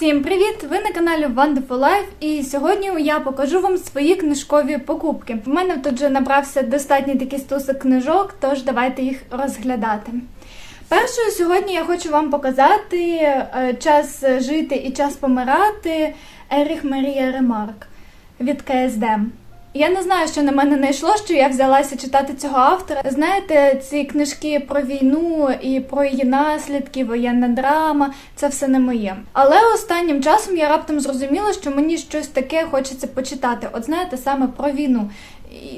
Всім привіт! Ви на каналі Wonderful Life і сьогодні я покажу вам свої книжкові покупки. В мене тут вже набрався достатній такий стусок книжок, тож давайте їх розглядати. Першою сьогодні я хочу вам показати е, час жити і час помирати Еріх Марія Ремарк від КСД. Я не знаю, що на мене не що я взялася читати цього автора. Знаєте, ці книжки про війну і про її наслідки, воєнна драма це все не моє. Але останнім часом я раптом зрозуміла, що мені щось таке хочеться почитати. От знаєте, саме про війну.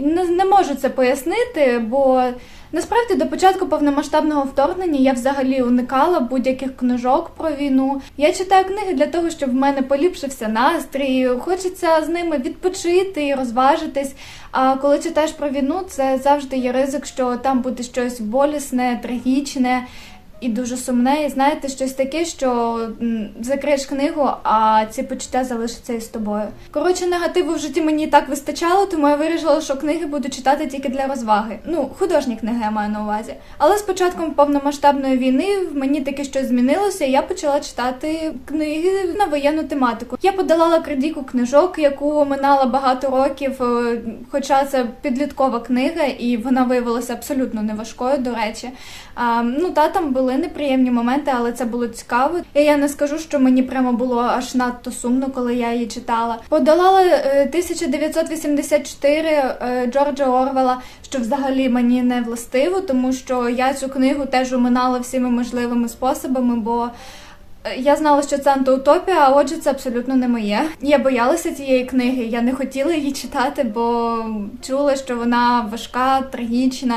Не, не можу це пояснити, бо насправді до початку повномасштабного вторгнення я взагалі уникала будь-яких книжок про війну. Я читаю книги для того, щоб в мене поліпшився настрій. Хочеться з ними відпочити і розважитись. А коли читаєш про війну, це завжди є ризик, що там буде щось болісне, трагічне. І дуже сумне, і знаєте, щось таке, що закриєш книгу, а ці почуття залишаться із тобою. Коротше, негативу в житті мені і так вистачало, тому я вирішила, що книги буду читати тільки для розваги. Ну, художні книги я маю на увазі. Але з початком повномасштабної війни в мені таке щось змінилося, і я почала читати книги на воєнну тематику. Я подолала крадіку книжок, яку минала багато років, е, хоча це підліткова книга, і вона виявилася абсолютно не важкою, до речі. А, ну та там були неприємні моменти, але це було цікаво. І я не скажу, що мені прямо було аж надто сумно, коли я її читала. Подолала е, 1984 е, Джорджа Орвела, що взагалі мені не властиво, тому що я цю книгу теж уминала всіми можливими способами, бо. е, Я знала, що це антиутопія, а отже, це абсолютно не моє. Я боялася цієї книги, я не хотіла її читати, бо чула, що вона важка, трагічна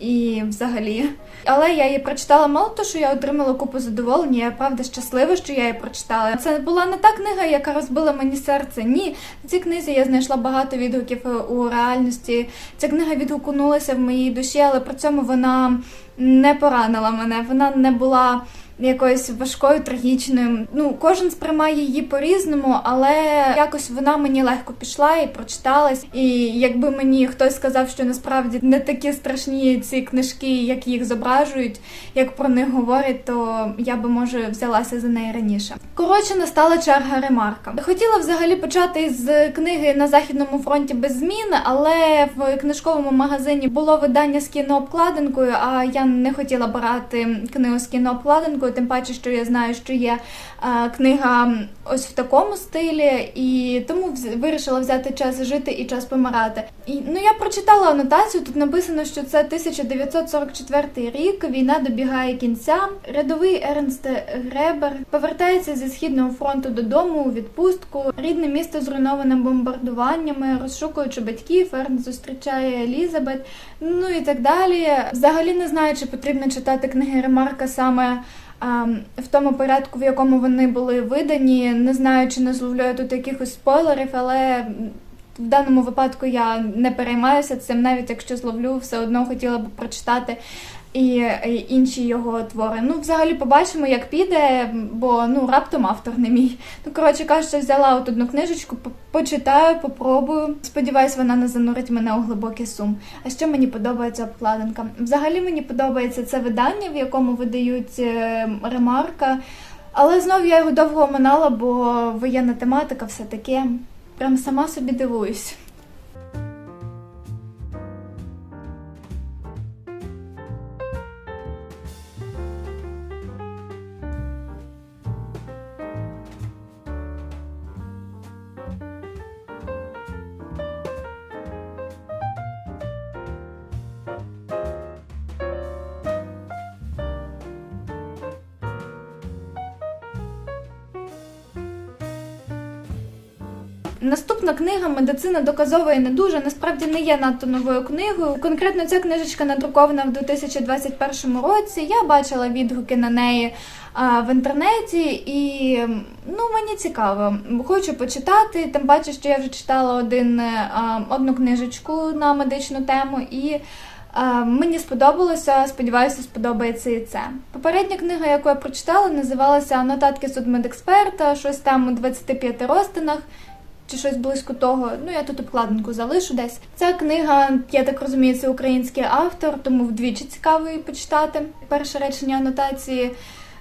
і взагалі. Але я її прочитала мало того, що я отримала купу задоволення. Я правда щаслива, що я її прочитала. Це була не та книга, яка розбила мені серце. Ні, в цій книзі я знайшла багато відгуків у реальності. Ця книга відгукнулася в моїй душі, але при цьому вона не поранила мене. Вона не була якоюсь важкою, трагічною. Ну, кожен сприймає її по-різному, але якось вона мені легко пішла і прочиталась. І якби мені хтось сказав, що насправді не такі страшні ці книжки, як їх зображують, як про них говорять, то я би може взялася за неї раніше. Коротше, настала черга ремарка. Хотіла взагалі почати з книги на західному фронті без змін, але в книжковому магазині було видання з кінообкладинкою, а я не хотіла брати книгу з кінообкладинкою, тим паче, що я знаю, що є е, книга ось в такому стилі, і тому вирішила взяти час жити і час помирати. І ну я прочитала анотацію. Тут написано, що це 1944 рік. Війна добігає кінця. Рядовий Ернст Гребер повертається зі східного фронту додому у відпустку. Рідне місто зруйноване бомбардуваннями, розшукуючи батьків. Ернст зустрічає Елізабет. Ну і так далі. Взагалі не знаю, чи потрібно читати книги Ремарка саме. А, В тому порядку, в якому вони були видані, не знаю, чи не зловлюю тут якихось спойлерів, але в даному випадку я не переймаюся цим, навіть якщо зловлю, все одно хотіла б прочитати і, інші його твори. Ну, взагалі, побачимо, як піде, бо ну раптом автор не мій. Ну, коротше кажучи, взяла от одну книжечку, почитаю, попробую. Сподіваюсь, вона не занурить мене у глибокий сум. А ще мені подобається обкладинка. Взагалі мені подобається це видання, в якому видають е, ремарка. Але знов я його довго оминала, бо воєнна тематика все таке. Прям сама собі дивуюсь. Наступна книга Медицина доказова і не дуже насправді не є надто новою книгою. Конкретно ця книжечка надрукована в 2021 році. Я бачила відгуки на неї в інтернеті, і ну мені цікаво. Хочу почитати. Тим паче, що я вже читала один е, одну книжечку на медичну тему і. Мені сподобалося, сподіваюся, сподобається і це. Попередня книга, яку я прочитала, називалася Нотатки судмедексперта, щось там у 25 розтинах. Чи щось близько того. Ну, я тут обкладинку залишу десь. Ця книга, я так розумію, це український автор, тому вдвічі цікаво її почитати. Перше речення анотації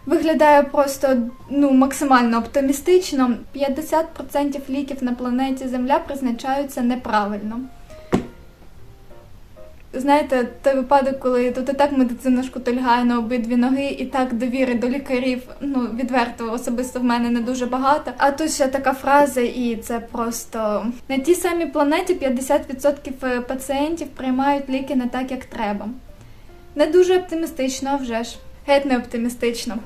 Виглядає просто ну максимально оптимістично. 50% ліків на планеті Земля призначаються неправильно. Знаєте, той випадок, коли тут і так медицина шкутильгає на обидві ноги, і так довіри до лікарів, ну відверто особисто в мене не дуже багато. А тут ще така фраза, і це просто на тій самій планеті 50% пацієнтів приймають ліки не так, як треба. Не дуже оптимістично, а вже ж. Геть не оптимістично.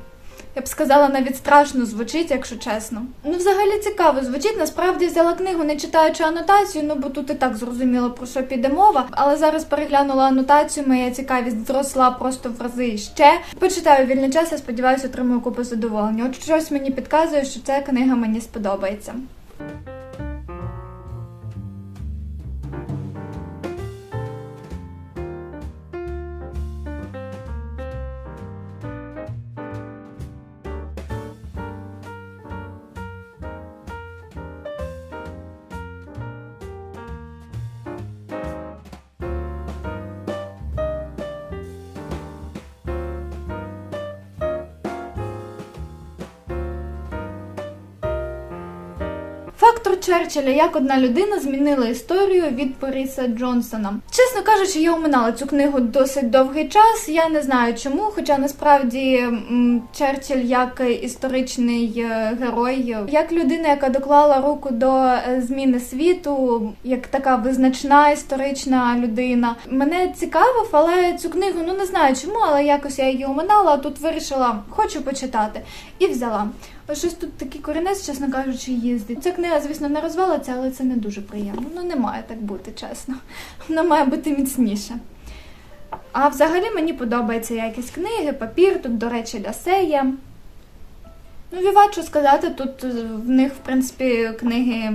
Я б сказала, навіть страшно звучить, якщо чесно. Ну, взагалі цікаво звучить. Насправді взяла книгу, не читаючи анотацію, ну бо тут і так зрозуміло про що піде мова. Але зараз переглянула анотацію, моя цікавість зросла просто в рази ще. Почитаю вільний час, я сподіваюся, отримую купу задоволення. От щось мені підказує, що ця книга мені сподобається. Фактор Черчилля, як одна людина змінила історію від Бориса Джонсона. Чесно кажучи, я оминала цю книгу досить довгий час. Я не знаю чому, хоча насправді Черчилль як історичний е, герой, як людина, яка доклала руку до е, зміни світу, як така визначна історична людина. Мене цікавив, але цю книгу ну не знаю чому, але якось я її оминала. а Тут вирішила, хочу почитати, і взяла. Ось щось тут такий корінець, чесно кажучи, їздить. Ця книга, звісно, не розвалиться, але це не дуже приємно. Ну, не має так бути, чесно. Вона має бути міцніша. А взагалі мені подобається якість книги, папір, тут, до речі, лясеє. Ну, вівачу сказати, тут в них, в принципі, книги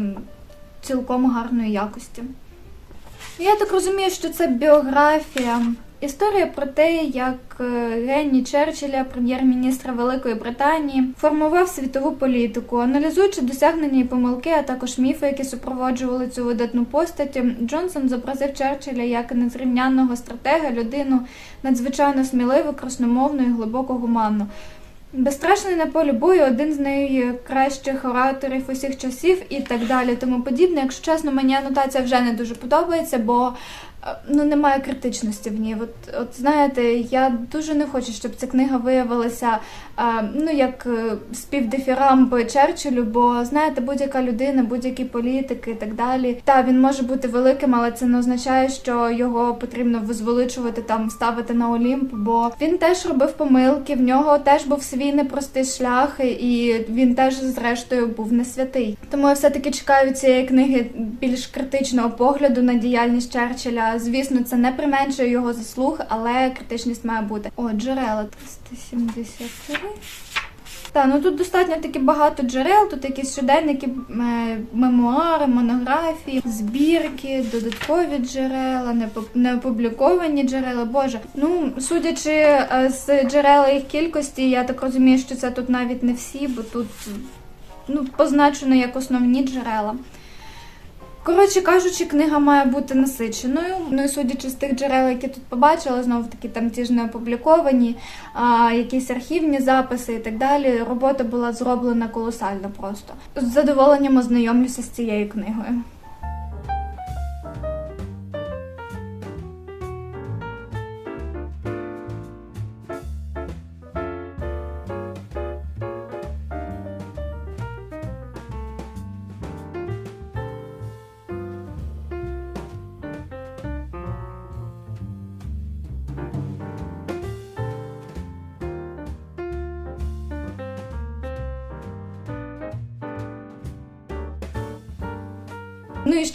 цілком гарної якості. Я так розумію, що це біографія. Історія про те, як е, Генні Черчилля, прем'єр-міністра Великої Британії, формував світову політику, аналізуючи досягнення і помилки, а також міфи, які супроводжували цю видатну постать. Джонсон зобразив Черчилля як незрівнянного стратега, людину надзвичайно сміливу, красномовну і глибоко гуманну. Безстрашний на полі бою, один з найкращих ораторів усіх часів і так далі, тому подібне. Якщо чесно, мені анотація вже не дуже подобається, бо ну немає критичності в ній. От, от знаєте, я дуже не хочу, щоб ця книга виявилася е, ну як е, співдифірамб Черчиллю, бо знаєте, будь-яка людина, будь-який політик і так далі. Та він може бути великим, але це не означає, що його потрібно возвеличувати там, ставити на Олімп, бо він теж робив помилки, в нього теж був свій непростий шлях, і він теж, зрештою, був не святий. Тому я все-таки чекаю цієї книги більш критичного погляду на діяльність Черчилля. Звісно, це не применшує його заслуг, але критичність має бути. О, джерела 373. Так, ну тут достатньо таки багато джерел, тут якісь щоденники, е, мемуари, монографії, збірки, додаткові джерела, непо- неопубліковані джерела. Боже, ну судячи е, з джерел їх кількості, я так розумію, що це тут навіть не всі, бо тут ну, позначено як основні джерела. Коротше кажучи, книга має бути насиченою. Ну і судячи з тих джерел, які тут побачила, знову таки там ті ж не опубліковані, а, якісь архівні записи і так далі. Робота була зроблена колосально просто. З задоволенням ознайомлюся з цією книгою.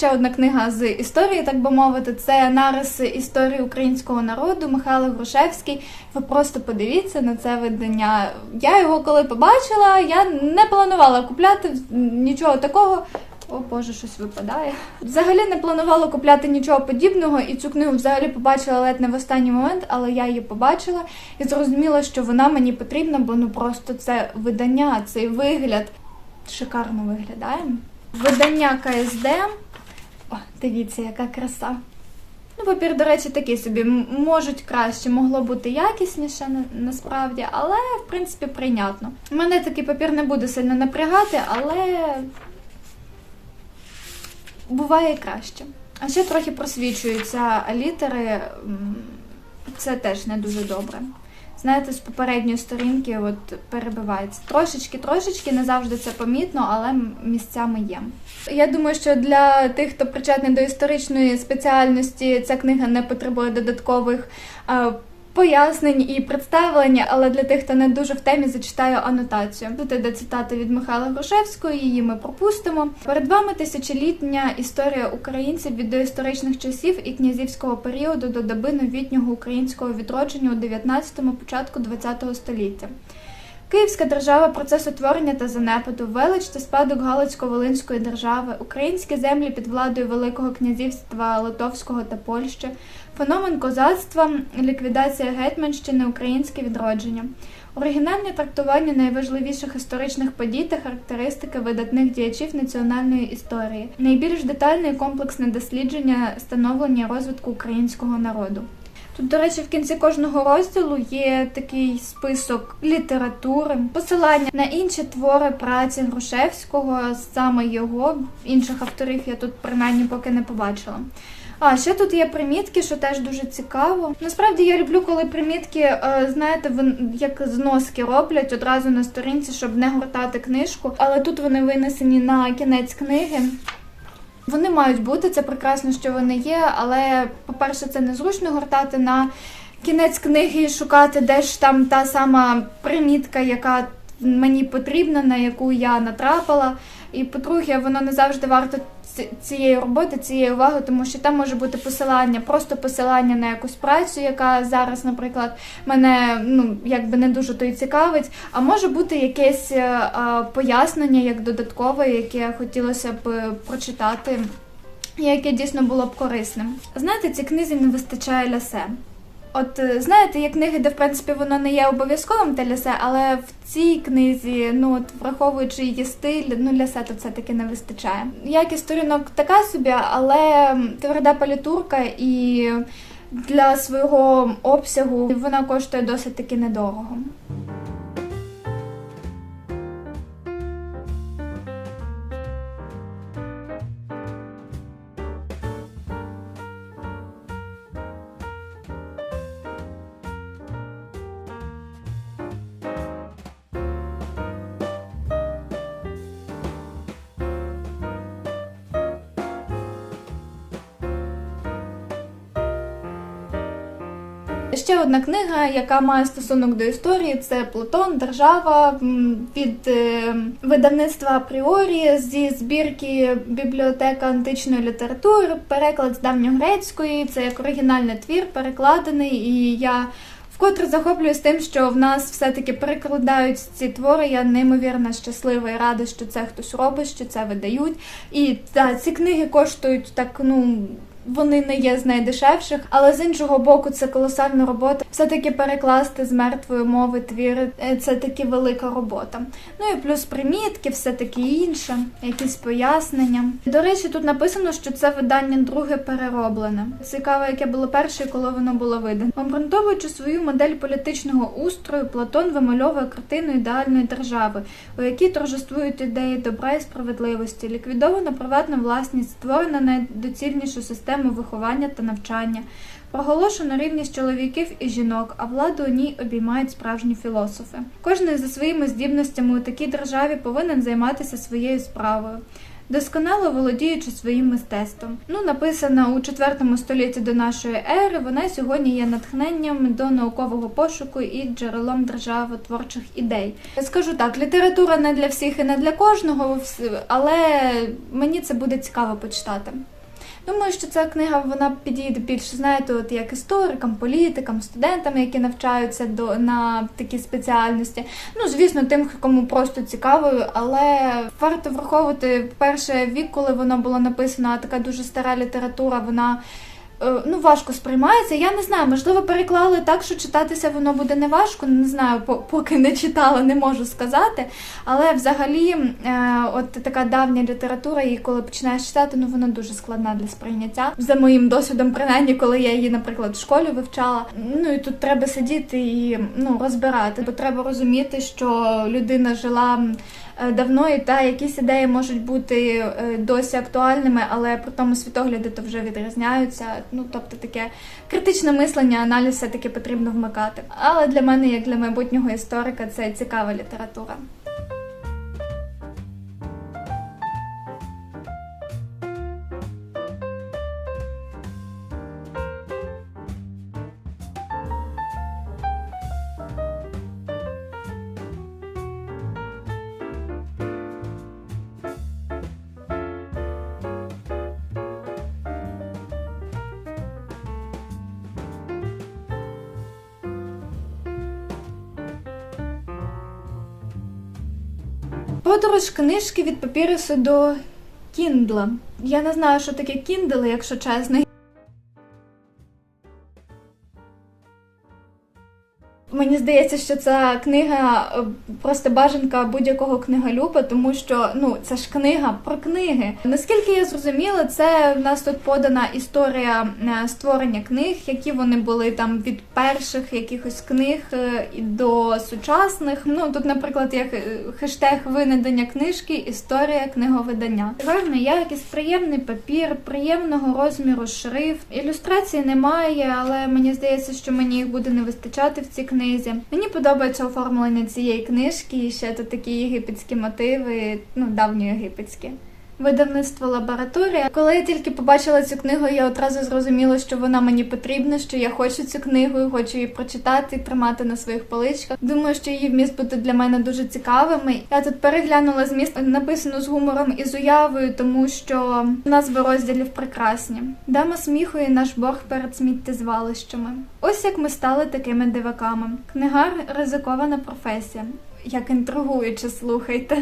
Ще одна книга з історії, так би мовити, це нарис історії українського народу Михайло Грушевський. Ви просто подивіться на це видання. Я його коли побачила, я не планувала купляти нічого такого. О Боже, щось випадає. Взагалі не планувала купляти нічого подібного, і цю книгу взагалі побачила ледь не в останній момент, але я її побачила і зрозуміла, що вона мені потрібна, бо ну просто це видання, цей вигляд шикарно виглядає. Видання КСД. О, дивіться, яка краса. Ну, папір, до речі, такий собі. Можуть краще, могло бути якісніше на- насправді, але в принципі прийнятно. Мене такий папір не буде сильно напрягати, але буває краще. А ще трохи просвічуються літери. Це теж не дуже добре. Знаєте, з попередньої сторінки от перебивається. Трошечки, трошечки, не завжди це помітно, але місцями є. Я думаю, що для тих, хто причетний до історичної спеціальності, ця книга не потребує додаткових е, пояснень і представлення, але для тих, хто не дуже в темі, зачитаю анотацію. Тут іде цитата від Михайла Грушевського, її ми пропустимо. Перед вами тисячолітня історія українців від доісторичних часів і князівського періоду до доби новітнього українського відродження у 19-му, початку 20-го століття. Київська держава, процес утворення та занепаду, велич та спадок Галицько-Волинської держави, українські землі під владою Великого князівства Литовського та Польщі, феномен козацтва, ліквідація гетьманщини, українське відродження, оригінальне трактування найважливіших історичних подій та характеристики видатних діячів національної історії, найбільш детальне і комплексне дослідження становлення розвитку українського народу. Тут, до речі, в кінці кожного розділу є такий список літератури, посилання на інші твори праці Грушевського, саме його, інших авторів я тут принаймні поки не побачила. А ще тут є примітки, що теж дуже цікаво. Насправді я люблю, коли примітки, е, знаєте, як зноски роблять одразу на сторінці, щоб не гортати книжку. Але тут вони винесені на кінець книги. Вони мають бути, це прекрасно, що вони є, але, по-перше, це незручно гортати на кінець книги і шукати, де ж там та сама примітка, яка мені потрібна, на яку я натрапила. І по-друге, воно не завжди варто цієї роботи, цієї уваги, тому що там може бути посилання, просто посилання на якусь працю, яка зараз, наприклад, мене ну якби не дуже то й цікавить. А може бути якесь е, пояснення як додаткове, яке хотілося б прочитати, яке дійсно було б корисним. Знаєте, цій книзі не вистачає лясе. От е, знаєте, є книги, де в принципі воно не є обов'язковим для лясе, але в цій книзі, ну от враховуючи її стиль, ну лясе то все таки не вистачає. Якість сторінок така собі, але тверда палітурка і для свого обсягу вона коштує досить таки недорого. Ще одна книга, яка має стосунок до історії, це Плутон, Держава від е, видавництва Апріорі зі збірки Бібліотека античної літератури, переклад з давньогрецької. Це як оригінальний твір, перекладений, і я вкотре захоплююсь тим, що в нас все-таки перекладають ці твори. Я неймовірно щаслива і рада, що це хтось робить, що це видають. І та, ці книги коштують так, ну. Вони не є з найдешевших, але з іншого боку, це колосальна робота. Все-таки перекласти з мертвої мови твіри е, це таки велика робота. Ну і плюс примітки, все таки інше, якісь пояснення. До речі, тут написано, що це видання друге перероблене. Цікаво, яке було перше, коли воно було видано. Обґрунтовуючи свою модель політичного устрою, Платон вимальовує картину ідеальної держави, у якій торжествують ідеї добра і справедливості, ліквідована приватна власність, створена найдоцільнішу систему виховання та навчання. Проголошено рівність чоловіків і жінок, а владу у ній обіймають справжні філософи. Кожен за своїми здібностями у такій державі повинен займатися своєю справою. Досконало володіючи своїм мистецтвом. Ну, написана у 4 столітті до нашої ери, вона сьогодні є натхненням до наукового пошуку і джерелом державотворчих ідей. Скажу так, література не для всіх і не для кожного, але мені це буде цікаво почитати. Думаю, що ця книга вона підійде більше, знаєте, от як історикам, політикам, студентам, які навчаються до на такі спеціальності. Ну, звісно, тим, кому просто цікаво, але варто враховувати перше вік, коли воно було написано, а така дуже стара література, вона ну, важко сприймається. Я не знаю, можливо, переклали так, що читатися воно буде не важко. Не знаю, поки не читала, не можу сказати. Але взагалі, е, от така давня література, і коли починаєш читати, ну вона дуже складна для сприйняття. За моїм досвідом, принаймні, коли я її, наприклад, в школі вивчала. Ну і тут треба сидіти і ну, розбирати, бо треба розуміти, що людина жила. Е, Давно і та якісь ідеї можуть бути е, досі актуальними, але при тому світогляди то вже відрізняються. Ну тобто таке критичне мислення, аналіз все таки потрібно вмикати. Але для мене, як для майбутнього історика, це цікава література. Подорож книжки від папірусу до Кіндла. Я не знаю, що таке Kindle, якщо чесно. Здається, що ця книга е, просто бажанка будь-якого книголюба, тому що ну це ж книга про книги. Наскільки я зрозуміла, це в нас тут подана історія е, створення книг, які вони були там від перших якихось книг е, до сучасних. Ну тут, наприклад, е, хештег винайдення книжки, історія книговидання. Гарна якість, приємний папір, приємного розміру шрифт. Ілюстрації немає, але мені здається, що мені їх буде не вистачати в цій книзі. Мені подобається оформлення цієї книжки, і ще тут такі єгипетські мотиви, ну давньоєгипетські. Видавництво лабораторія. Коли я тільки побачила цю книгу, я одразу зрозуміла, що вона мені потрібна, що я хочу цю книгу, хочу її прочитати, тримати на своїх поличках. Думаю, що її вміст буде для мене дуже цікавими. Я тут переглянула зміст, написано з гумором і з уявою, тому що назви розділів прекрасні. Дама сміху і наш борг перед сміттєзвалищами. Ось як ми стали такими диваками. Книгар ризикована професія. Як інтригуюче, слухайте.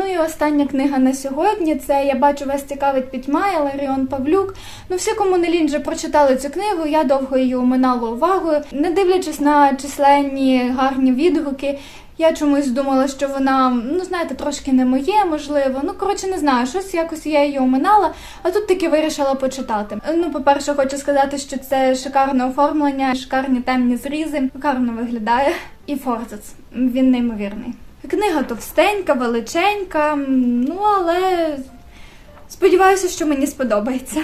Ну і остання книга на сьогодні. Це я бачу вас цікавить пітьма Ларіон Павлюк. Ну, всі, кому не лінь, вже прочитали цю книгу. Я довго її оминала увагою, не дивлячись на численні гарні відгуки. Я чомусь думала, що вона, ну знаєте, трошки не моє, можливо. Ну, коротше, не знаю, щось якось я її оминала, а тут таки вирішила почитати. Ну, по-перше, хочу сказати, що це шикарне оформлення, шикарні темні зрізи, гарно виглядає. І форзац. Він неймовірний. Книга товстенька, величенька, ну але сподіваюся, що мені сподобається.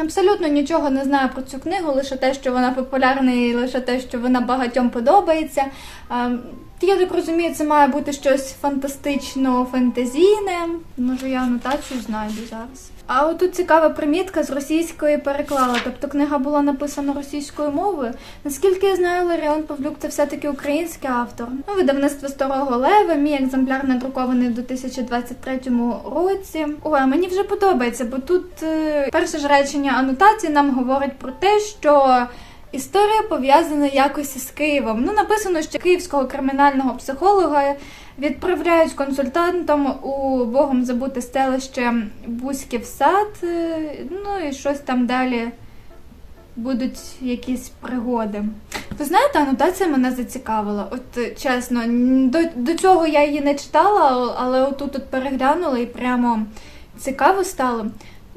Абсолютно нічого не знаю про цю книгу, лише те, що вона популярна, і лише те, що вона багатьом подобається. Я так розумію, це має бути щось фантастично фентезійне. Може, я анотацію знайду зараз. А отут цікава примітка з російської переклала. Тобто книга була написана російською мовою. Наскільки я знаю, Ларіон Павлюк це все-таки український автор. Ну, видавництво Старого Лева, мій екземпляр надрукований в 2023 році. Ой, мені вже подобається, бо тут е, перше ж речення анотації нам говорить про те, що. Історія пов'язана якось із Києвом. Ну, написано, що київського кримінального психолога відправляють консультантом у богом забуте селище Бузьків сад. е, Ну і щось там далі будуть якісь пригоди. Ви знаєте, анотація мене зацікавила. От е, чесно, до, до цього я її не читала, але отут от переглянула і прямо цікаво стало.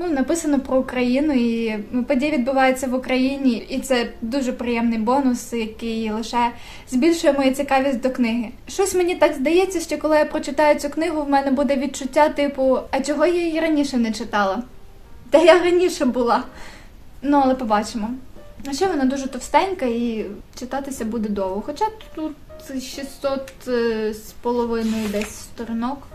Ну, написано про Україну, і події відбуваються в Україні, і це дуже приємний бонус, який лише збільшує мою цікавість до книги. Щось мені так здається, що коли я прочитаю цю книгу, в мене буде відчуття типу, а чого я її раніше не читала? Та я раніше була. Ну, але побачимо. А ще вона дуже товстенька і читатися буде довго. Хоча тут 600 е, з половиною десь сторінок.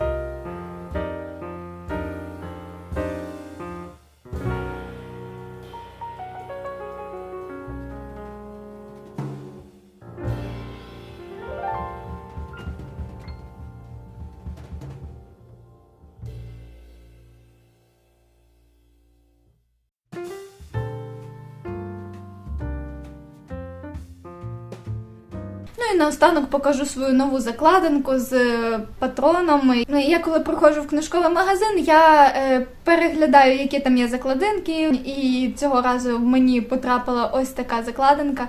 Наостанок покажу свою нову закладинку з е, патроном. Ну, я коли приходжу в книжковий магазин, я е, переглядаю, які там є закладинки, і цього разу мені потрапила ось така закладинка.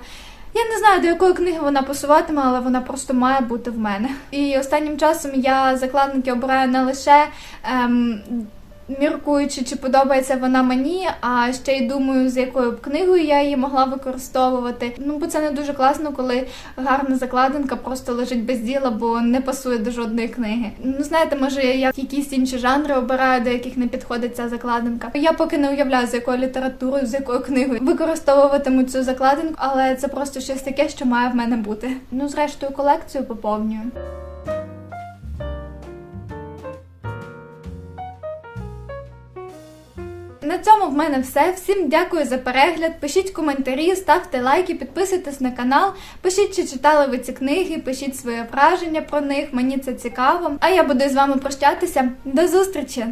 Я не знаю, до якої книги вона пасуватиме, але вона просто має бути в мене. І останнім часом я закладники обираю не лише. Ем, Міркуючи, чи подобається вона мені, а ще й думаю, з якою б книгою я її могла використовувати. Ну бо це не дуже класно, коли гарна закладинка просто лежить без діла, бо не пасує до жодної книги. Ну знаєте, може я якісь інші жанри обираю, до яких не підходить ця закладинка. Я поки не уявляю, з якою літературою, з якою книгою використовуватиму цю закладинку, але це просто щось таке, що має в мене бути. Ну, зрештою, колекцію поповнюю. Цьому в мене все. Всім дякую за перегляд. Пишіть коментарі, ставте лайки, підписуйтесь на канал. Пишіть, чи читали ви ці книги, пишіть своє враження про них. Мені це цікаво. А я буду з вами прощатися. До зустрічі!